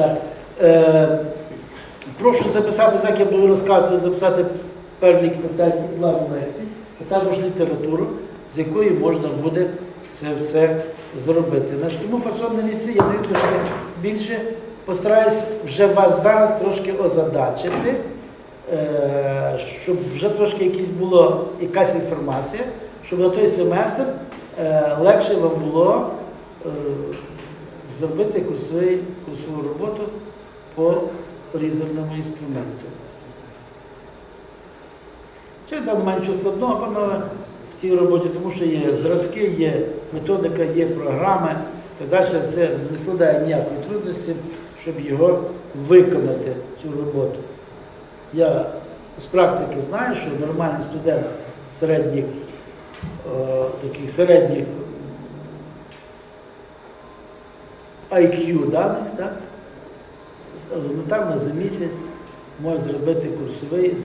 Так. Е, прошу записати, як я буду розказувати, записати перелік питань і лекцій, а також літературу, з якої можна буде це все зробити. Значить, тому фасонні ліси я даю трошки більше. Постараюсь вже вас зараз трошки озадачити, е, щоб вже трошки якісь було якась інформація, щоб на той семестр е, легше вам було е, зробити курсовий, курсову роботу по різерному інструменту. Чи там нічого складного, панове, в цій роботі, тому що є зразки, є методика, є програми, так далі. Це не складає ніякої трудності, щоб його виконати, цю роботу. Я з практики знаю, що нормальний студент середніх, е, таких середніх IQ даних, так, елементарно за місяць може зробити курсовий